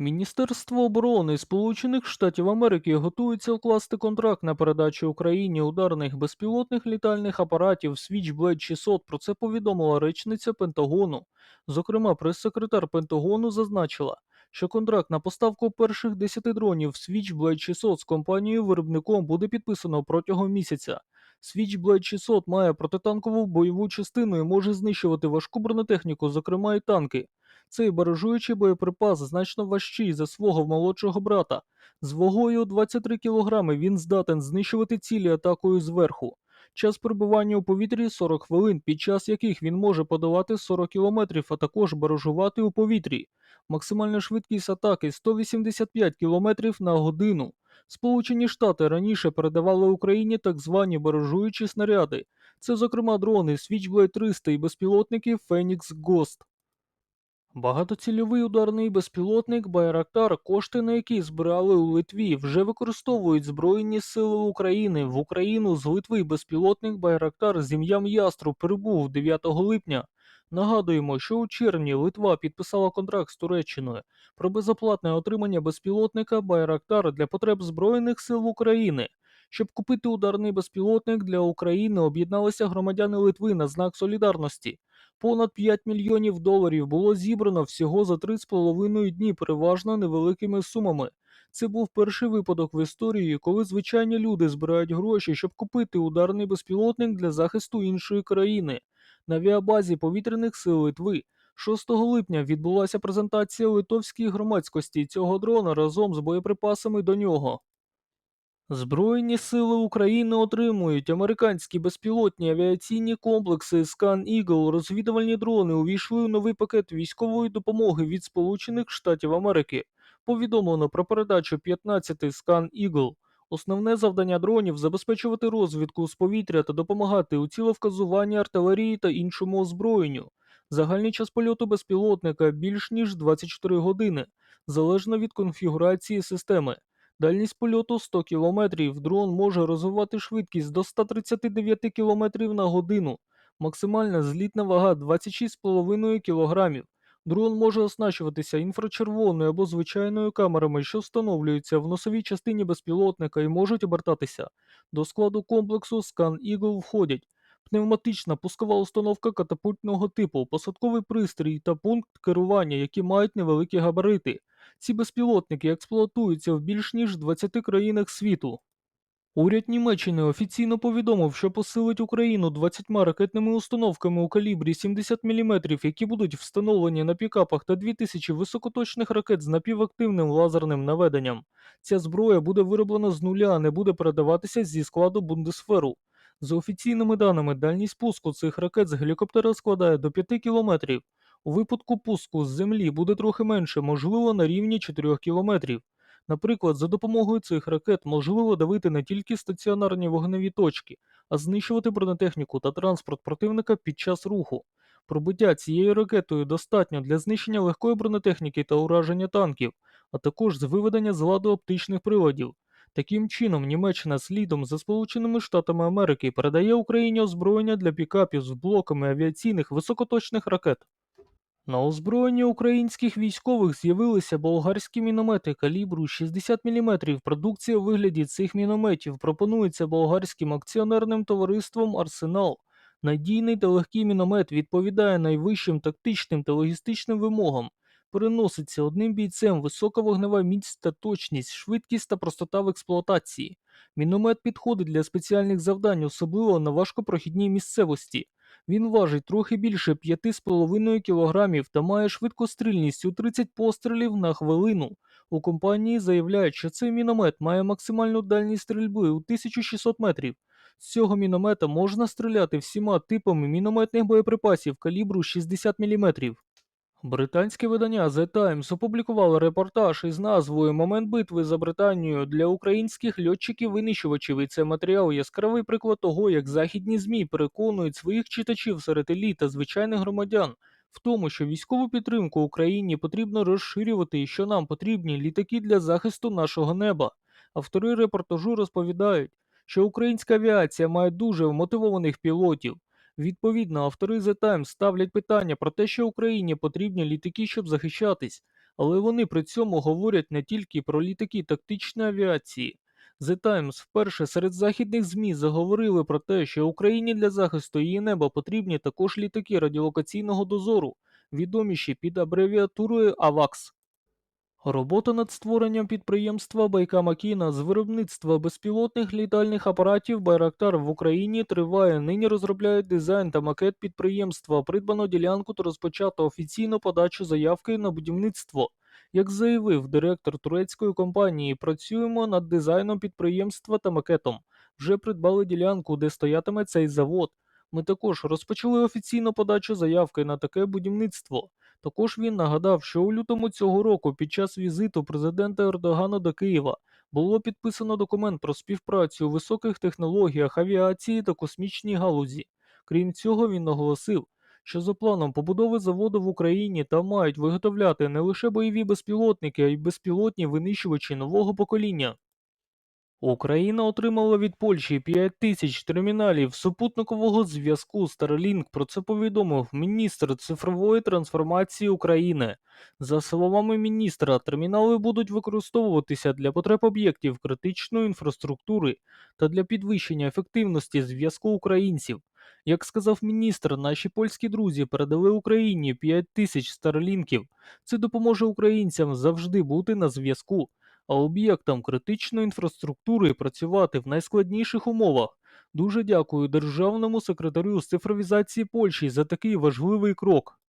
Міністерство оборони Сполучених Штатів Америки готується укласти контракт на передачу Україні ударних безпілотних літальних апаратів Switchblade 600. Про це повідомила речниця Пентагону. Зокрема, прес-секретар Пентагону зазначила, що контракт на поставку перших 10 дронів Switchblade 600 з компанією виробником буде підписано протягом місяця. Switchblade 600 має протитанкову бойову частину і може знищувати важку бронетехніку, зокрема і танки. Цей баражуючий боєприпас значно важчий за свого молодшого брата. З вагою 23 кг він здатен знищувати цілі атакою зверху. Час перебування у повітрі 40 хвилин, під час яких він може подолати 40 км, а також баражувати у повітрі. Максимальна швидкість атаки 185 км на годину. Сполучені Штати раніше передавали Україні так звані баражуючі снаряди. Це, зокрема, дрони Switchblade 300 і безпілотники Phoenix Ghost. Багатоцільовий ударний безпілотник Байрактар, кошти на який збирали у Литві, вже використовують Збройні Сили України. В Україну з Литви безпілотник Байрактар з ім'ям Ястру прибув 9 липня. Нагадуємо, що у червні Литва підписала контракт з Туреччиною про безоплатне отримання безпілотника Байрактар для потреб Збройних сил України. Щоб купити ударний безпілотник для України, об'єдналися громадяни Литви на знак солідарності. Понад 5 мільйонів доларів було зібрано всього за 3,5 дні, переважно невеликими сумами. Це був перший випадок в історії, коли звичайні люди збирають гроші, щоб купити ударний безпілотник для захисту іншої країни. На авіабазі повітряних сил Литви 6 липня відбулася презентація литовській громадськості цього дрона разом з боєприпасами до нього. Збройні сили України отримують американські безпілотні авіаційні комплекси Scan Eagle. Розвідувальні дрони увійшли у новий пакет військової допомоги від Сполучених Штатів Америки. Повідомлено про передачу 15 Scan Eagle. Основне завдання дронів забезпечувати розвідку з повітря та допомагати у цілевказуванні артилерії та іншому озброєнню. Загальний час польоту безпілотника більш ніж 24 години, залежно від конфігурації системи. Дальність польоту 100 км. Дрон може розвивати швидкість до 139 км на годину. Максимальна злітна вага 26,5 кг. Дрон може оснащуватися інфрачервоною або звичайною камерами, що встановлюються в носовій частині безпілотника і можуть обертатися. До складу комплексу Scan Eagle входять пневматична пускова установка катапультного типу, посадковий пристрій та пункт керування, які мають невеликі габарити. Ці безпілотники експлуатуються в більш ніж 20 країнах світу. Уряд Німеччини офіційно повідомив, що посилить Україну 20 ракетними установками у калібрі 70 мм, які будуть встановлені на пікапах та 2000 високоточних ракет з напівактивним лазерним наведенням. Ця зброя буде вироблена з нуля, а не буде передаватися зі складу Бундесферу. За офіційними даними, дальність пуску цих ракет з гелікоптера складає до 5 кілометрів. У випадку пуску з землі буде трохи менше, можливо, на рівні 4 кілометрів. Наприклад, за допомогою цих ракет можливо давити не тільки стаціонарні вогневі точки, а знищувати бронетехніку та транспорт противника під час руху. Пробиття цією ракетою достатньо для знищення легкої бронетехніки та ураження танків, а також з виведення з ладу оптичних приладів. Таким чином, Німеччина слідом за Сполученими Штатами Америки передає Україні озброєння для пікапів з блоками авіаційних високоточних ракет. На озброєнні українських військових з'явилися болгарські міномети калібру 60 мм. Продукція у вигляді цих мінометів пропонується болгарським акціонерним товариством Арсенал. Надійний та легкий міномет відповідає найвищим тактичним та логістичним вимогам. Переноситься одним бійцем висока вогнева міць та точність, швидкість та простота в експлуатації. Міномет підходить для спеціальних завдань, особливо на важкопрохідній місцевості. Він важить трохи більше 5,5 кг та має швидкострільність у 30 пострілів на хвилину. У компанії заявляють, що цей міномет має максимальну дальність стрільби у 1600 метрів. З цього міномета можна стріляти всіма типами мінометних боєприпасів калібру 60 мм. Британське видання The Times опублікувало репортаж із назвою Момент битви за Британію для українських льотчиків-винищувачів, і це матеріал яскравий приклад того, як західні ЗМІ переконують своїх читачів серед еліт та звичайних громадян в тому, що військову підтримку Україні потрібно розширювати і що нам потрібні літаки для захисту нашого неба. Автори репортажу розповідають, що українська авіація має дуже вмотивованих пілотів. Відповідно, автори The Times ставлять питання про те, що Україні потрібні літаки, щоб захищатись, але вони при цьому говорять не тільки про літаки тактичної авіації. The Times вперше серед західних ЗМІ заговорили про те, що Україні для захисту її неба потрібні також літаки радіолокаційного дозору, відоміші під абревіатурою AVAX. Робота над створенням підприємства Байка Макіна з виробництва безпілотних літальних апаратів Байрактар в Україні триває. Нині розробляють дизайн та макет підприємства, придбано ділянку та розпочато офіційну подачу заявки на будівництво. Як заявив директор турецької компанії, працюємо над дизайном підприємства та макетом. Вже придбали ділянку, де стоятиме цей завод. Ми також розпочали офіційну подачу заявки на таке будівництво. Також він нагадав, що у лютому цього року під час візиту президента Ердогана до Києва було підписано документ про співпрацю у високих технологіях авіації та космічній галузі. Крім цього, він наголосив, що за планом побудови заводу в Україні там мають виготовляти не лише бойові безпілотники, а й безпілотні винищувачі нового покоління. Україна отримала від Польщі 5 тисяч терміналів супутникового зв'язку Starlink. Про це повідомив міністр цифрової трансформації України. За словами міністра, термінали будуть використовуватися для потреб об'єктів критичної інфраструктури та для підвищення ефективності зв'язку українців. Як сказав міністр, наші польські друзі передали Україні 5 тисяч старлінків. Це допоможе українцям завжди бути на зв'язку а об'єктам критичної інфраструктури працювати в найскладніших умовах. Дуже дякую державному секретарю з цифровізації Польщі за такий важливий крок.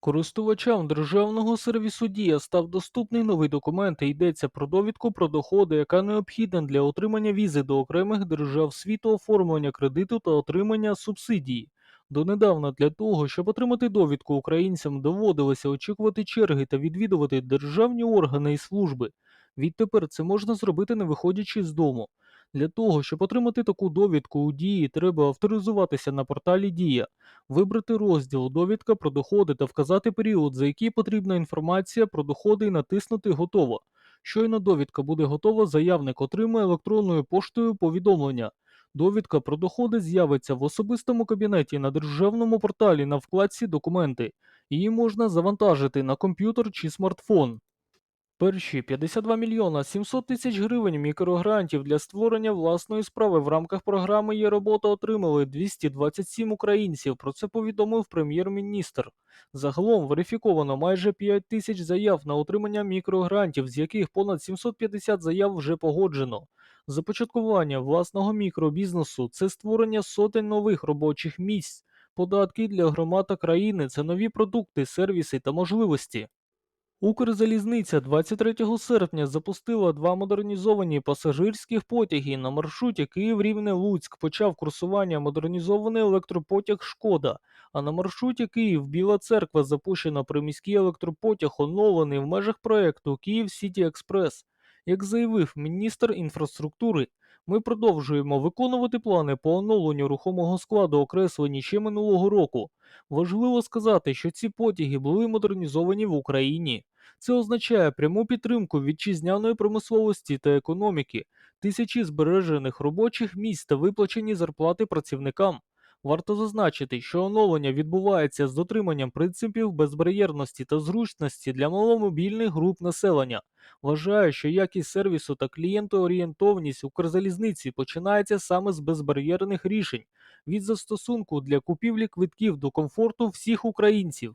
Користувачам державного сервісу Дія став доступний новий документ і йдеться про довідку про доходи, яка необхідна для отримання візи до окремих держав світу, оформлення кредиту та отримання субсидії. Донедавна для того, щоб отримати довідку, українцям доводилося очікувати черги та відвідувати державні органи і служби. Відтепер це можна зробити не виходячи з дому. Для того, щоб отримати таку довідку у дії, треба авторизуватися на порталі Дія, вибрати розділ Довідка про доходи та вказати період, за який потрібна інформація про доходи і натиснути Готово. Щойно довідка буде готова, заявник отримає електронною поштою повідомлення. Довідка про доходи з'явиться в особистому кабінеті на державному порталі на вкладці Документи. Її можна завантажити на комп'ютер чи смартфон. Перші 52 мільйона 700 тисяч гривень мікрогрантів для створення власної справи в рамках програми «Є робота» отримали 227 українців. Про це повідомив прем'єр-міністр. Загалом верифіковано майже 5 тисяч заяв на отримання мікрогрантів, з яких понад 750 заяв вже погоджено. Започаткування власного мікробізнесу це створення сотень нових робочих місць. Податки для громад та країни це нові продукти, сервіси та можливості. Укрзалізниця 23 серпня запустила два модернізовані пасажирських потяги на маршруті Київ-Рівне-Луцьк. Почав курсування модернізований електропотяг Шкода. А на маршруті Київ-Біла Церква запущено приміський електропотяг, оновлений в межах проекту Київ Сіті Експрес. Як заявив міністр інфраструктури, ми продовжуємо виконувати плани по оновленню рухомого складу, окреслені ще минулого року. Важливо сказати, що ці потяги були модернізовані в Україні. Це означає пряму підтримку вітчизняної промисловості та економіки, тисячі збережених робочих місць та виплачені зарплати працівникам. Варто зазначити, що оновлення відбувається з дотриманням принципів безбар'єрності та зручності для маломобільних груп населення. Вважаю, що якість сервісу та клієнтоорієнтовність Укрзалізниці починається саме з безбар'єрних рішень від застосунку для купівлі квитків до комфорту всіх українців.